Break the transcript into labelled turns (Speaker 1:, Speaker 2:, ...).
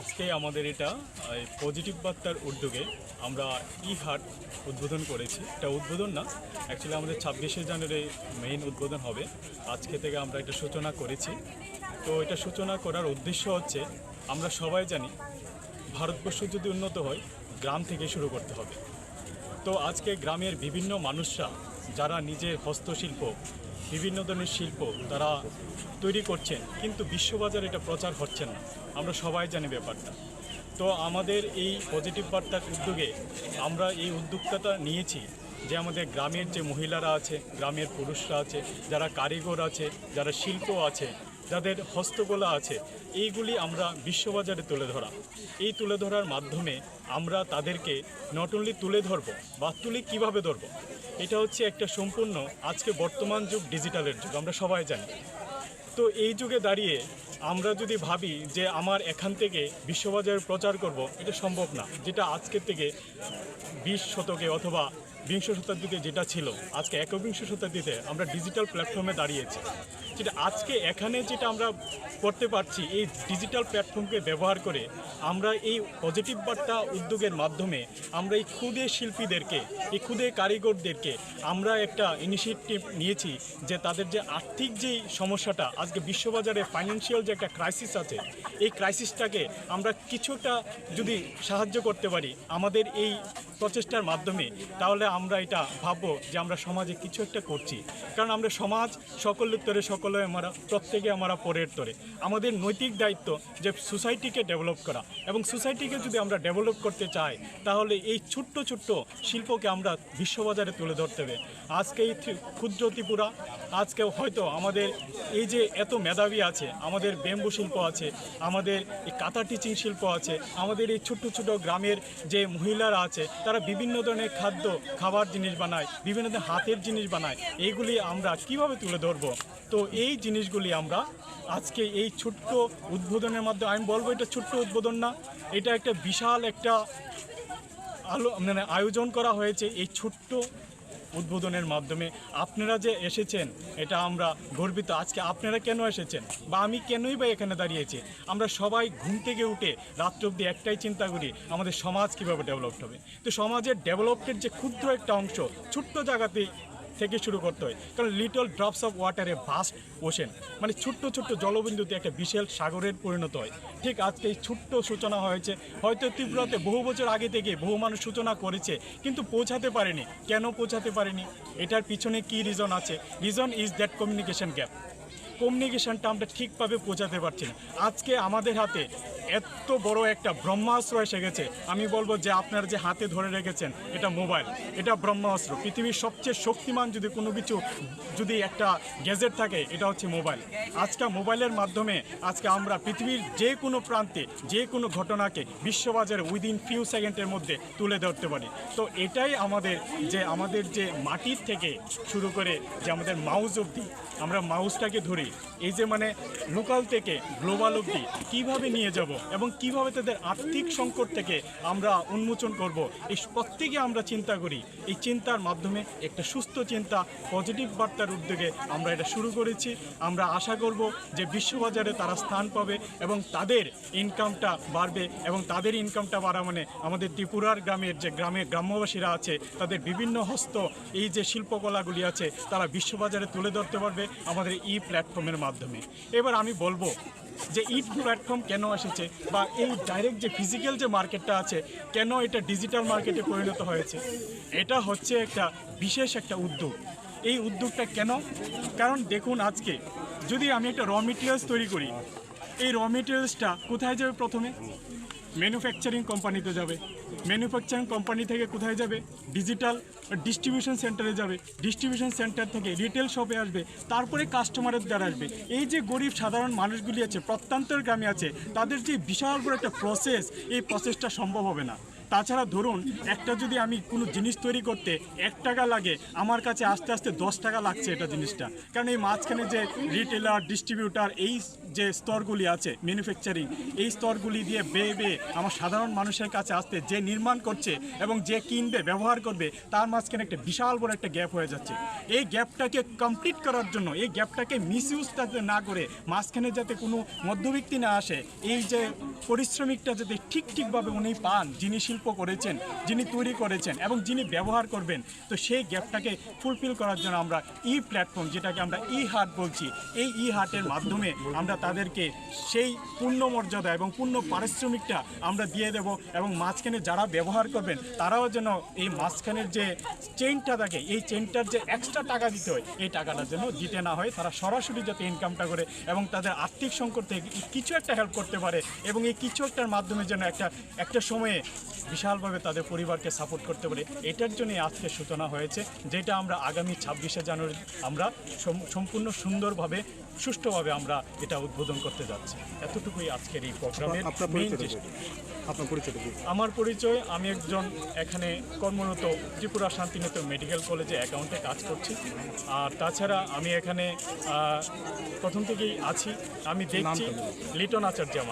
Speaker 1: আজকে আমাদের এটা পজিটিভ বার্তার উদ্যোগে আমরা ই হাট উদ্বোধন করেছি। এটা উদ্বোধন না অ্যাকচুয়ালি আমাদের ছাব্বিশে জানুয়ারি মেইন উদ্বোধন হবে। আজকে থেকে আমরা এটা সূচনা করেছি। তো এটা সূচনা করার উদ্দেশ্য হচ্ছে, আমরা সবাই জানি ভারতবর্ষ যদি উন্নত হয়, গ্রাম থেকে শুরু করতে হবে। তো আজকে গ্রামের বিভিন্ন মানুষরা যারা নিজের হস্তশিল্প, বিভিন্ন ধরনের শিল্প তারা তৈরি করছেন, কিন্তু বিশ্ববাজারে এটা প্রচার হচ্ছে না। আমরা সবাই জানি ব্যাপারটা। তো আমাদের এই পজিটিভ বার্তার উদ্যোগে আমরা এই উদ্যোক্তাটা নিয়েছি যে আমাদের গ্রামের যে মহিলারা আছে, গ্রামের পুরুষরা আছে, যারা কারিগর আছে, যারা শিল্প আছে যাদের হস্তকলা আছে, এইগুলি আমরা বিশ্ববাজারে তুলে ধরা। এই তুলে ধরার মাধ্যমে আমরা তাদেরকে নট অনলি তুলে ধরবো, বা তুলে কীভাবে ধরবো, এটা হচ্ছে একটা সম্পূর্ণ আজকে বর্তমান যুগ ডিজিটালের যুগ, আমরা সবাই জানি। তো এই যুগে দাঁড়িয়ে আমরা যদি ভাবি যে আমার এখান থেকে বিশ্ববাজারে প্রচার করব, এটা সম্ভব না। যেটা আজকের থেকে বিশ শতকে অথবা বিংশ শতাব্দীতে যেটা ছিল, আজকে একবিংশ শতাব্দীতে আমরা ডিজিটাল প্ল্যাটফর্মে দাঁড়িয়েছি। যেটা আজকে এখানে যেটা আমরা করতে পারছি, এই ডিজিটাল প্ল্যাটফর্মকে ব্যবহার করে আমরা এই পজিটিভ বার্তা উদ্যোগের মাধ্যমে আমরা এই ক্ষুদে শিল্পীদেরকে, এই ক্ষুদে কারিগরদেরকে আমরা একটা ইনিশিয়েটিভ নিয়েছি যে তাদের যে আর্থিক যেই সমস্যাটা, আজকে বিশ্ববাজারে ফাইন্যান্সিয়াল যে একটা ক্রাইসিস আছে, এই ক্রাইসিসটাকে আমরা কিছুটা যদি সাহায্য করতে পারি আমাদের এই প্রচেষ্টার মাধ্যমে, তাহলে আমরা এটা ভাববো যে আমরা সমাজে কিছু একটা করছি। কারণ আমরা সমাজ সকলের তরে সকলে আমরা, প্রত্যেকে আমরা পরের তরে। আমাদের নৈতিক দায়িত্ব যে সোসাইটিকে ডেভেলপ করা। এবং সোসাইটিকে যদি আমরা ডেভেলপ করতে চাই, তাহলে এই ছোট্ট ছোট্ট শিল্পকে আমরা বিশ্ববাজারে তুলে ধরতে হবে। আজকে এই ক্ষুদ্র ত্রিপুরা আজকে হয়তো আমাদের এই যে এত মেধাবী আছে, আমাদের বেম্বু শিল্প আছে, আমাদের এই কাঁথা টিচিং শিল্প আছে, আমাদের এই ছোট্ট ছোট গ্রামের যে মহিলারা আছে, তারা বিভিন্ন ধরনের খাদ্য খাবার জিনিস বানাই বিভিন্ন ধরনের হাতের জিনিস বানায়, এইগুলি আমরা কীভাবে তুলে ধরবো? তো এই জিনিসগুলি আমরা আজকে এই ছোট্ট উদ্বোধনের মাধ্যমে, আমি বলব এটা ছোট্ট উদ্বোধন না, এটা একটা বিশাল একটা আলো মানে আয়োজন করা হয়েছে এই ছোট্ট উদ্বোধনের মাধ্যমে আপনারা যে এসেছেন, এটা আমরা গর্বিত। আজকে আপনারা কেন এসেছেন? বা আমি কেনই বা এখানে দাঁড়িয়েছি? আমরা সবাই ঘুম থেকে উঠে রাত্র অব্দি একটাই চিন্তা করি, আমাদের সমাজ কীভাবে ডেভেলপড হবে? তো সমাজের ডেভেলপের যে ক্ষুদ্র একটা অংশ, ছোট্ট জায়গাতেই থেকে শুরু করতে হয়। কারণ লিটল ড্রপস অফ ওয়াটারে ভাস্ট ওশেন মানে ছোট্ট ছোট্ট জলবিন্দুতে একটা বিশাল সাগরের পরিণত হয়। ঠিক আজকে এই ছোট্ট সূচনা হয়েছে। হয়তো ত্রিপুরাতে বহু বছর আগে থেকে বহু মানুষ সূচনা করেছে, কিন্তু পৌঁছাতে পারেনি। কেন পৌঁছাতে পারেনি? এটার পিছনে কি রিজন আছে? Reason is that communication gap কমিউনিকেশনটা আমরা ঠিকভাবে পৌঁছাতে পারছি না। আজকে আমাদের হাতে এত বড় একটা ব্রহ্মাস্ত্র এসে গেছে। আমি বলব যে আপনার যে হাতে ধরে রেখেছেন, এটা মোবাইল। এটা ব্রহ্মাস্ত্র। পৃথিবীর সবচেয়ে শক্তিমান যদি কোনো কিছু, যদি একটা গ্যাজেট থাকে, এটা হচ্ছে মোবাইল। আজকে মোবাইলের মাধ্যমে আজকে আমরা পৃথিবীর যে কোনো প্রান্তে, যে কোনো ঘটনাকে বিশ্ববাজারে উইদিন ফিউ সেকেন্ডের মধ্যে তুলে ধরতে পারি। তো এটাই আমাদের যে আমাদের যে মাটির থেকে শুরু করে যে আমাদের মাউস অবধি, আমরা মাউসটাকে ধরি। এই যে মানে লোকাল থেকে, গ্লোবাল অবধি, কীভাবে নিয়ে যাব? এবং কীভাবে তাদের আর্থিক সংকট থেকে আমরা উন্মোচন করব, এই প্রত্যেকে আমরা চিন্তা করি। এই চিন্তার মাধ্যমে একটা সুস্থ চিন্তা পজিটিভ বার্তার উদ্যোগে আমরা এটা শুরু করেছি। আমরা আশা করব যে বিশ্ববাজারে তারা স্থান পাবে এবং তাদের ইনকামটা বাড়বে এবং তাদের ইনকামটা বাড়া মানে আমাদের ত্রিপুরার গ্রামের যে গ্রামে গ্রাম্যবাসীরা আছে, তাদের বিভিন্ন হস্ত, এই যে শিল্পকলাগুলি আছে, তারা বিশ্ববাজারে তুলে ধরতে পারবে আমাদের ই প্ল্যাটফর্মের মাধ্যমে। এবার আমি বলব যে ইট প্ল্যাটফর্ম কেন এসেছে? বা এই ডাইরেক্ট যে ফিজিক্যাল যে মার্কেটটা আছে, কেন এটা ডিজিটাল মার্কেটে পরিণত হয়েছে? এটা হচ্ছে একটা বিশেষ একটা উদ্যোগ। এই উদ্যোগটা কেন? কারণ দেখুন আজকে, যদি আমি একটা র মেটেরিয়ালস তৈরি করি, এই র মেটেরিয়ালসটা কোথায় যাবে প্রথমে? ম্যানুফ্যাকচারিং কোম্পানিতে যাবে। ম্যানুফ্যাকচারিং কোম্পানি থেকে কোথায় যাবে? ডিজিটাল ডিস্ট্রিবিউশন সেন্টারে যাবে। ডিস্ট্রিবিউশন সেন্টার থেকে রিটেল শপে আসবে। তারপরে কাস্টমারের দ্বারা আসবে। এই যে গরিব, সাধারণ মানুষগুলি আছে, প্রত্যন্তর গ্রামে আছে, তাদের যে বিশাল বড় একটা প্রসেস এই প্রসেসটা সম্ভব হবে না। তাছাড়া ধরুন, একটা যদি আমি কোনো জিনিস তৈরি করতে এক টাকা লাগে, আমার কাছে আস্তে আস্তে দশ টাকা লাগছে এটা জিনিসটা। কারণ এই মাঝখানে যে রিটেলার ডিস্ট্রিবিউটার এই যে স্তরগুলি আছে ম্যানুফ্যাকচারিং এই স্তরগুলি দিয়ে বেয়ে বেয়ে আমার সাধারণ মানুষের কাছে আসতে, যে নির্মাণ করছে এবং যে কিনবে, ব্যবহার করবে, তার মাঝখানে একটা বিশাল বড় একটা গ্যাপ হয়ে যাচ্ছে। এই গ্যাপটাকে কমপ্লিট করার জন্য, এই গ্যাপটাকে মিস ইউজ না করে, মাঝখানে যাতে কোনো মধ্যবিত্তি না আসে, এই যে পরিশ্রমিকটা যাতে ঠিক ঠিকভাবে উনি পান, যিনি শিল্প করেছেন, যিনি তৈরি করেছেন এবং যিনি ব্যবহার করবেন, তো সেই গ্যাপটাকে ফুলফিল করার জন্য আমরা ই প্ল্যাটফর্ম যেটাকে আমরা ই হাট বলছি, এই ই হাটের মাধ্যমে আমরা তাদেরকে সেই পূর্ণ মর্যাদা এবং পূর্ণ পারিশ্রমিকটা আমরা দিয়ে দেব এবং মাঝখানে যারা ব্যবহার করবেন, তারাও যেন এই মাঝখানের যে চেইনটা থাকে, এই চেইনটার যে এক্সট্রা টাকা দিতে হয়, এই টাকাটা যেন দিতে না হয়, তারা সরাসরি যাতে ইনকামটা করে এবং তাদের আর্থিক সংকট থেকে কিছু একটা হেল্প করতে পারে এবং এই কিছু একটার মাধ্যমে যেন একটা একটা সময়ে বিশালভাবে তাদের পরিবারকে সাপোর্ট করতে পারে, এটার জন্যই আজকে সূচনা হয়েছে, যেটা আমরা আগামী ছাব্বিশে জানুয়ারি আমরা সম্পূর্ণ সুন্দরভাবে সুষ্ঠুভাবে আমরা এটা উদ্বোধন করতে যাচ্ছি। এতটুকুই আজকের এই প্রোগ্রামের
Speaker 2: আপনার
Speaker 1: মেইন চেষ্টা
Speaker 2: আপনার পরিচয়টা
Speaker 1: আমার পরিচয় আমি একজন এখানে কর্মরত ত্রিপুরা শান্তিনিকেতন মেডিকেল কলেজে অ্যাকাউন্টে কাজ করছি। আর তাছাড়া আমি এখানে প্রথম থেকেই আছি। আমি দেখছি লিটন আচার্য আমার।